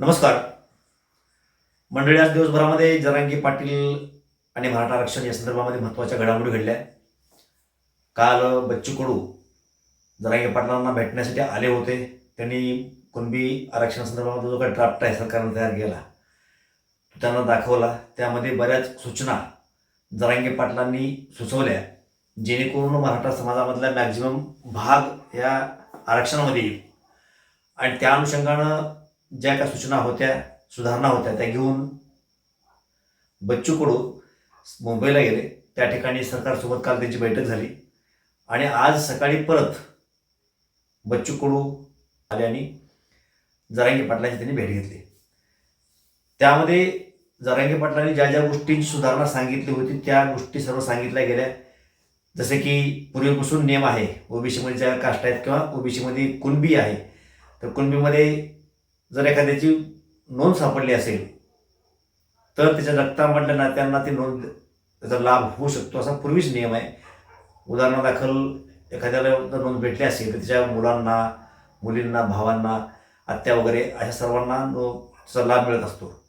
नमस्कार. मंडळी आज दिवसभरामध्ये जरांगी पाटील आणि मराठा आरक्षण या संदर्भामध्ये महत्त्वाच्या घडामोडी घडल्या. काल बच्चू कडू जरांगे पाटलांना भेटण्यासाठी आले होते. त्यांनी कुणबी आरक्षण संदर्भामध्ये जो काही ड्राफ्ट आहे सरकारनं तयार केला तो त्यांना दाखवला. त्यामध्ये बऱ्याच सूचना जरांगे पाटलांनी सुचवल्या जेणेकरून मराठा समाजामधला मॅक्झिमम भाग या आरक्षणामध्ये येईल. आणि त्या अनुषंगानं ज्या काही सूचना होत्या सुधारणा होत्या त्या घेऊन बच्चू कडू मुंबईला गेले. त्या ठिकाणी सरकारसोबत काल त्यांची बैठक झाली. आणि आज सकाळी परत बच्चू कडू आले आणि जरांगे पाटलांची त्यांनी भेट घेतली. त्यामध्ये जरांगे पाटलांनी ज्या ज्या गोष्टींची सुधारणा सांगितली होती त्या गोष्टी सर्व सांगितल्या गेल्या. जसे की पूर्वीपासून नियम आहे ओबीसीमध्ये ज्या कास्ट आहेत किंवा ओबीसीमध्ये कुणबी आहे तर कुणबीमध्ये जर एखाद्याची नोंद सापडली असेल तर त्याच्या रक्तामधल्या नात्यांना ती नोंद त्याचा लाभ होऊ शकतो असा पूर्वीच नियम आहे. उदाहरणादाखल एखाद्याला जर नोंद भेटली असेल तर त्याच्या मुलांना मुलींना भावांना आत्या वगैरे अशा सर्वांना नो- त्याचा लाभ मिळत असतो.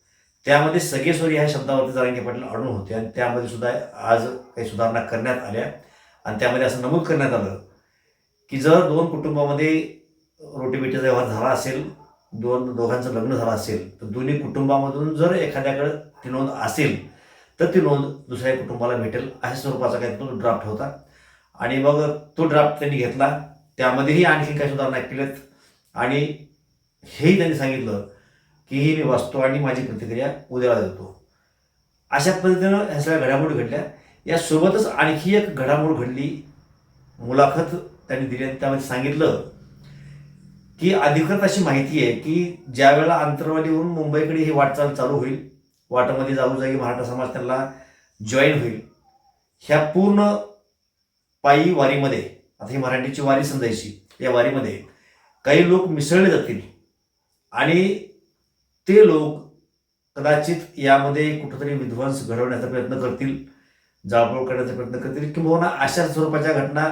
त्यामध्ये सगळे ह्या शब्दावरती जरांगे पाटील अडून होते आणि त्यामध्ये सुद्धा आज काही सुधारणा करण्यात आल्या. आणि त्यामध्ये असं नमूद करण्यात आलं की जर दोन कुटुंबामध्ये रोटीबेटीचा व्यवहार झाला असेल दोन दोघांचं लग्न झालं असेल तर दोन्ही कुटुंबामधून जर एखाद्याकडे ती नोंद असेल तर ती नोंद दुसऱ्या कुटुंबाला भेटेल अशा स्वरूपाचा काही तो ड्राफ्ट होता. आणि मग तो ड्राफ्ट त्यांनी घेतला. त्यामध्येही आणखी काही सुधारणा केल्यात. आणि हेही त्यांनी सांगितलं की ही मी वाचतो आणि माझी प्रतिक्रिया उद्याला देतो. अशा पद्धतीनं ह्या सगळ्या घडामोडी घडल्या. यासोबतच आणखी एक घडामोड घडली. मुलाखत त्यांनी दिली आणि त्यामध्ये सांगितलं की अधिकृत अशी माहिती आहे की ज्या वेळेला आंतरवालीवरून मुंबईकडे ही वाटचाल चालू होईल वाटामध्ये जागोजागी मराठा समाज त्यांना जॉईन होईल ह्या पूर्ण पायी वारीमध्ये आता ही मराठीची वारी समजायची या वारीमध्ये काही लोक मिसळले जातील आणि ते लोक कदाचित यामध्ये कुठंतरी विध्वंस घडवण्याचा प्रयत्न करतील जाळपोळ करण्याचा प्रयत्न करतील किंवा अशा स्वरूपाच्या घटना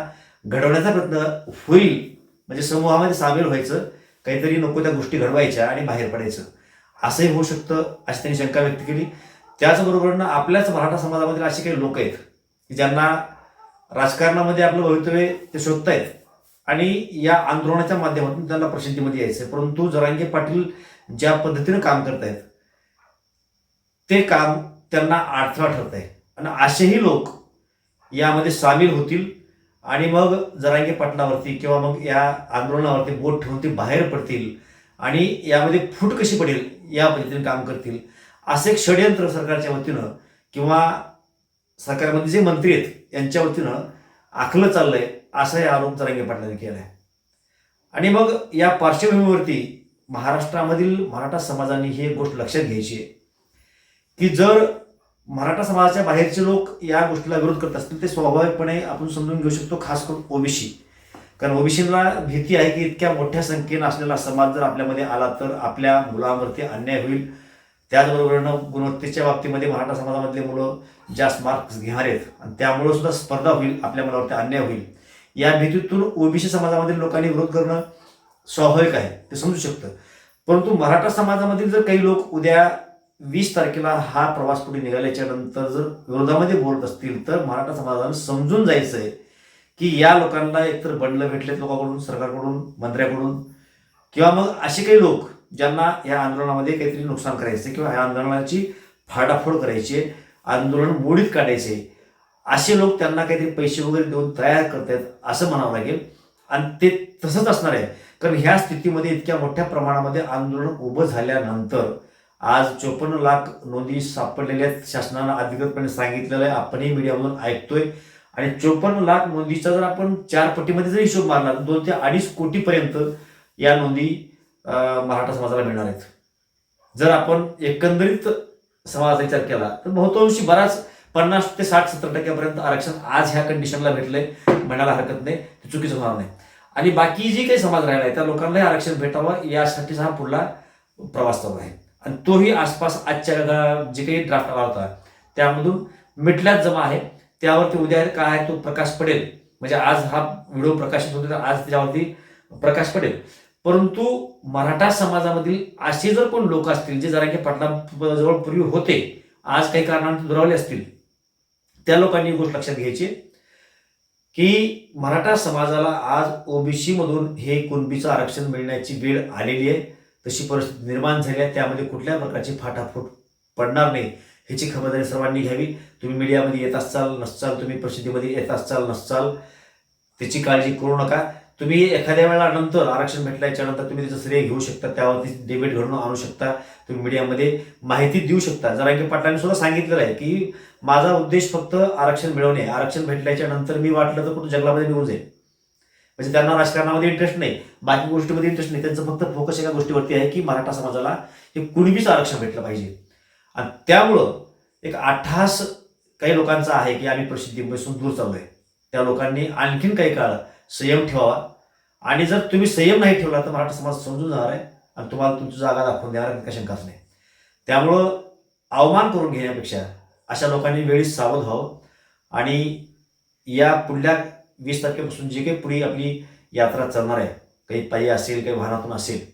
घडवण्याचा प्रयत्न होईल. म्हणजे समूहामध्ये सामील व्हायचं काहीतरी नको त्या गोष्टी घडवायच्या आणि बाहेर पडायचं. असंही होऊ शकतं अशी त्यांनी शंका व्यक्त केली. त्याचबरोबरनं आपल्याच मराठा समाजामधील असे काही लोक आहेत की ज्यांना राजकारणामध्ये आपलं भवितव्य ते शोधतायत आणि या आंदोलनाच्या माध्यमातून त्यांना प्रसिद्धीमध्ये यायचं परंतु जरांगे पाटील ज्या पद्धतीनं काम करतायत ते काम त्यांना अडथळा ठरत आहे आणि असेही लोक यामध्ये सामील होतील आणि मग जरांगे पाटलावरती किंवा मग या आंदोलनावरती बोट ठेवून ते बाहेर पडतील आणि यामध्ये फूट कशी पडेल या पद्धतीने काम करतील असे एक षडयंत्र सरकारच्या वतीनं किंवा सरकारमध्ये जे मंत्री आहेत यांच्या वतीनं आखलं चाललंय असाही आरोप जरांगे पाटलांनी केला आहे आणि मग या पार्श्वभूमीवरती महाराष्ट्रामधील मराठा समाजाने ही एक गोष्ट लक्षात घ्यायची आहे की जर मराठा समाजाच्या बाहेरचे लोक या गोष्टीला विरोध करत असतील ते स्वाभाविकपणे आपण समजून घेऊ शकतो खास करून ओबीसी. कारण ओबीसीला भीती आहे की इतक्या मोठ्या संख्येनं असलेला समाज जर आपल्यामध्ये आला तर आपल्या मुलांवरती अन्याय होईल. त्याचबरोबरनं गुणवत्तेच्या बाबतीमध्ये मराठा समाजामधले मुलं जास्त मार्क्स घेणार आहेत. आणि त्यामुळे सुद्धा स्पर्धा होईल आपल्या मुलावरती अन्याय होईल. या भीतीतून ओबीसी समाजामधील लोकांनी विरोध करणं स्वाभाविक आहे ते समजू शकतं. परंतु मराठा समाजामधील जर काही लोक उद्या वीस तारखेला हा प्रवास पुढे निघाल्याच्या नंतर जर विरोधामध्ये बोलत असतील तर मराठा समाजानं समजून जायचं आहे की या लोकांना एकतर बंडलं भेटलेत लोकांकडून सरकारकडून मंत्र्याकडून किंवा मग असे काही लोक ज्यांना या आंदोलनामध्ये काहीतरी नुकसान करायचे किंवा या आंदोलनाची फाडाफोड करायची आहे, आंदोलन मोडीत काढायचे असे लोक त्यांना काहीतरी पैसे वगैरे देऊन तयार करतायत असं म्हणावं लागेल. आणि ते तसंच असणार आहे. कारण ह्या स्थितीमध्ये इतक्या मोठ्या प्रमाणामध्ये आंदोलन उभं झाल्यानंतर आज चोपन्न लाख नोंदी सापडलेल्या आहेत. शासनानं अधिकृतपणे सांगितलेलं आहे. आपणही मीडियामधून ऐकतोय. आणि चोपन्न लाख नोंदीचा जर आपण चार पटीमध्ये जर हिशोब मारला तर दोन ते अडीच कोटीपर्यंत या नोंदी मराठा समाजाला मिळणार आहेत. जर आपण एकंदरीत समाजाचा विचार केला तर बहुतांशी बराच पन्नास ते साठ सत्तर टक्क्यापर्यंत आरक्षण आज ह्या कंडिशनला भेटलंय. म्हणायला हरकत नाही. ते चुकीचं होणार नाही. आणि बाकी जी काही समाज राहिला आहे त्या लोकांनाही आरक्षण भेटावं यासाठीच हा पुढला प्रवास चालू आहे. आणि तोही आसपास आजच्या जे काही ड्राफ्ट आला होता त्यामधून मिटल्यात जमा आहे. त्यावरती उद्या काय आहे तो प्रकाश पडेल. म्हणजे आज हा व्हिडिओ प्रकाशित होतो तर आज त्याच्यावरती प्रकाश पडेल. परंतु मराठा समाजामधील असे जर कोण लोक असतील जे जरांगे पाटला जवळ पूर्वी होते आज काही कारणाने दुरावले असतील त्या लोकांनी गोष्ट लक्षात घ्यायची की मराठा समाजाला आज ओबीसी मधून हे कुणबीचं आरक्षण मिळण्याची वेळ आलेली आहे. तशी परिस्थिती निर्माण झाली आहे. त्यामध्ये कुठल्या प्रकारची फाटाफूट पडणार नाही ह्याची खबरदारी सर्वांनी घ्यावी. तुम्ही मीडियामध्ये येत असाल नसचाल तुम्ही प्रसिद्धीमध्ये येत असाल नसचाल त्याची काळजी करू नका. तुम्ही एखाद्या वेळा नंतर आरक्षण भेटल्याच्या नंतर तुम्ही त्याचं श्रेय घेऊ शकता त्यावरती डिबेट घडून आणू शकता. तुम्ही मीडियामध्ये माहिती देऊ शकता. जरांगे पाटलांनी सुद्धा सांगितलेलं आहे की माझा उद्देश फक्त आरक्षण मिळवणे आरक्षण भेटल्याच्या नंतर मी वाटलं तर कुठं जंगलामध्ये निघून जाईल. म्हणजे त्यांना राजकारणामध्ये इंटरेस्ट नाही. बाकी गोष्टीमध्ये इंटरेस्ट नाही. त्यांचं फक्त फोकस एका गोष्टीवरती आहे की मराठा समाजाला हे कुणबीच आरक्षण भेटलं पाहिजे. आणि त्यामुळं एक आठास काही लोकांचा आहे की आम्ही प्रसिद्धीपासून दूर चाललोय. त्या लोकांनी आणखीन काही काळ संयम ठेवावा. आणि जर तुम्ही संयम नाही ठेवला तर मराठा समाज समजून जाणार आहे आणि तुम्हाला तुमची जागा दाखवून देणार काही शंकाच नाही. त्यामुळं अवमान करून घेण्यापेक्षा अशा लोकांनी वेळीच सावध व्हावं. आणि या पुढल्या वीस तारखेपासून जी काही पुढे आपली यात्रा चालणार आहे काही पायी असेल काही वाहनातून असेल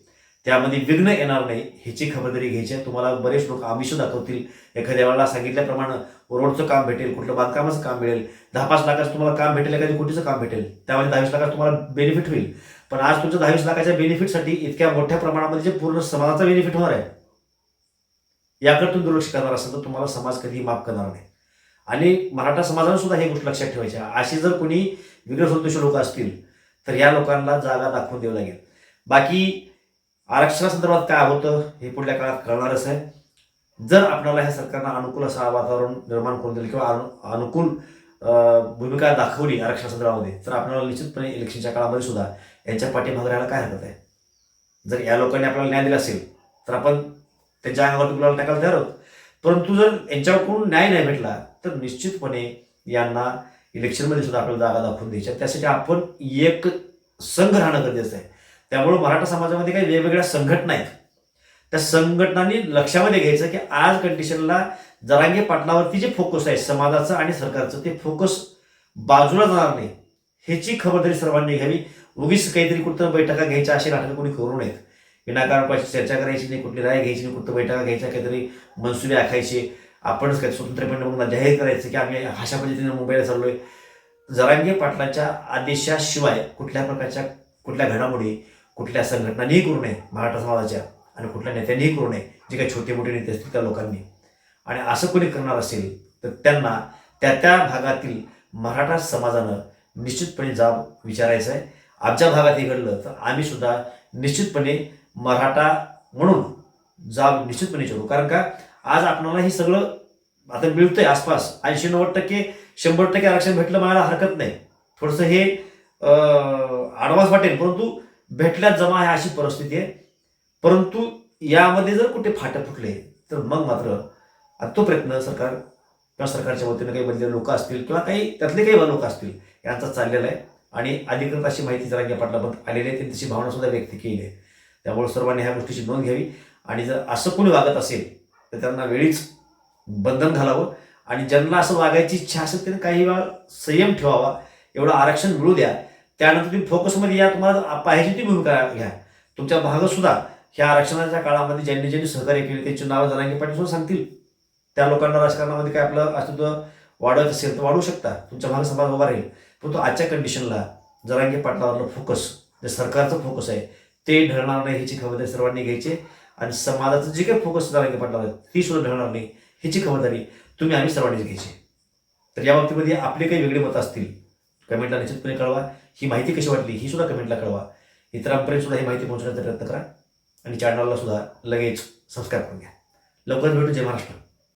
त्यामध्ये विघ्न येणार नाही ह्याची खबरदारी घ्यायची आहे. तुम्हाला बरेच लोक आमिष दाखवतील. एखाद्या वेळेला सांगितल्याप्रमाणे रोडचं काम भेटेल कुठलं बांधकामाचं काम मिळेल. दहा पाच लाखाचं तुम्हाला काम भेटेल एखादी कोटीचं काम भेटेल. त्यामध्ये दहावीस लाखाचं तुम्हाला बेनिफिट होईल. पण आज तुमच्या दहावीस लाखाच्या बेनिफिटसाठी इतक्या मोठ्या प्रमाणामध्ये जे पूर्ण समाजाचा बेनिफिट होणार आहे याकडे तुम्ही दुर्लक्ष करणार असेल तर तुम्हाला समाज कधी माफ करणार नाही. आणि मराठा समाजानं सुद्धा ही गोष्ट लक्षात ठेवायची अशी जर कोणी विग्रह लोक असतील तर या लोकांना जागा दाखवून द्यावी लागेल. बाकी आरक्षणासंदर्भात काय होतं हे पुढल्या काळात कळणारच आहे. जर आपल्याला ह्या सरकारनं अनुकूल असं वातावरण निर्माण करून दिलं किंवा अनु- अनुकूल भूमिका दाखवली आरक्षणासंदर्भामध्ये तर आपल्याला निश्चितपणे इलेक्शनच्या काळामध्ये सुद्धा यांच्या पाठीमागे राहायला काय हरकत आहे? जर या लोकांनी आपल्याला न्याय दिला असेल तर आपण त्यांच्या अंगावर तुम्हाला टाकायला तयार आहोत. परंतु जर यांच्याकडून न्याय नाही भेटला तर निश्चितपणे यांना इलेक्शनमध्ये सुद्धा आपल्याला जागा दाखवून द्यायच्या त्यासाठी आपण एक संघ राहणं गरजेचं आहे. त्यामुळे मराठा समाजामध्ये काही वेगवेगळ्या संघटना आहेत. त्या संघटनांनी लक्षामध्ये घ्यायचं की आज कंडिशनला जरांगे पाटलावरती जे फोकस आहे समाजाचं आणि सरकारचं ते फोकस बाजूला जाणार नाही. ह्याची खबरदारी सर्वांनी घ्यावी. उगीच काहीतरी कुठं बैठका घ्यायच्या अशी नाटकं कोणी करू नयेत. विनाकारणपाशी चर्चा करायची नाही कुठली राय घ्यायची नाही कुठं बैठका घ्यायच्या काहीतरी मनसुबे आखायचे. आपणच काय स्वतंत्रपणे मग जाहीर करायचं की आम्ही अशा पद्धतीने मुंबईला चाललो आहे जरांगे पाटलाच्या आदेशाशिवाय कुठल्या प्रकारच्या कुठल्या घडामोडी कुठल्या संघटनांनीही करू नये मराठा समाजाच्या आणि कुठल्या नेत्यांनीही करू नये जे काही छोटे मोठे नेते असतील त्या लोकांनी. आणि असं कोणी करणार असेल तर त्यांना त्या त्या भागातील मराठा समाजानं निश्चितपणे जाब विचारायचं आहे. आमच्या भागात हे घडलं तर आम्ही सुद्धा निश्चितपणे मराठा म्हणून जाब निश्चितपणे विचारू कारण का? आज आपणाला हे सगळं आता मिळतंय आसपास. ऐंशी नव्वद टक्के शंभर टक्के आरक्षण भेटलं मला हरकत नाही. थोडंसं हे ॲडव्हान्स वाटेल परंतु भेटल्यात जमा आहे अशी परिस्थिती आहे. परंतु यामध्ये जर कुठे फाटे फुटले तर मग मात्र तो प्रयत्न सरकार किंवा सरकारच्या वतीनं काही बदलेले लोक असतील किंवा काही त्यातले काही लोक असतील यांचा चाललेला आहे. आणि अधिकृत अशी माहिती जरांगे पाटलाबद्दल आलेली आहे त्यांनी तशी भावना सुद्धा व्यक्त केली आहे. त्यामुळे सर्वांनी ह्या गोष्टीची नोंद घ्यावी. आणि जर असं कोणी वागत असेल तर त्यांना वेळीच बंधन घालावं. आणि ज्यांना असं वागायची इच्छा असेल त्यांनी काही वेळा संयम ठेवावा. एवढं आरक्षण मिळू द्या. त्यानंतर तुम्ही फोकसमध्ये या. तुम्हाला पाहिजे ती भूमिका घ्या. तुमच्या भागसुद्धा ह्या आरक्षणाच्या काळामध्ये ज्यांनी ज्यांनी सहकार्य केले त्यांची नावं जरांगे पाटील सुद्धा सांगतील. त्या लोकांना राजकारणामध्ये काय आपलं अस्तित्व वाढवत असेल तर वाढवू शकता. तुमच्या भाग समाज उभा राहील. परंतु आजच्या कंडिशनला जरांगे पाटलावरलं फोकस जे सरकारचं फोकस आहे ते ढळणार नाही ह्याची खबरदारी सर्वांनी घ्यायची. आणि समाजाचं जे काही फोकस जरांगे पाटलावर ती सुद्धा ढळणार नाही. ह्याची खबरदारी तुम्ही आम्ही सर्वांनीच घ्यायची. तर या बाबतीमध्ये आपले काही वेगळे मतं असतील कमेंटला निश्चितपणे कळवा. ही माहिती कशी वाटली ही सुद्धा कमेंटला कळवा. इतरांपर्यंत सुद्धा ही माहिती पोहोचण्याचा प्रयत्न करा. आणि चॅनलला सुद्धा लगेच सबस्क्राईब करून घ्या. लवकरच भेटू जय महाराष्ट्र.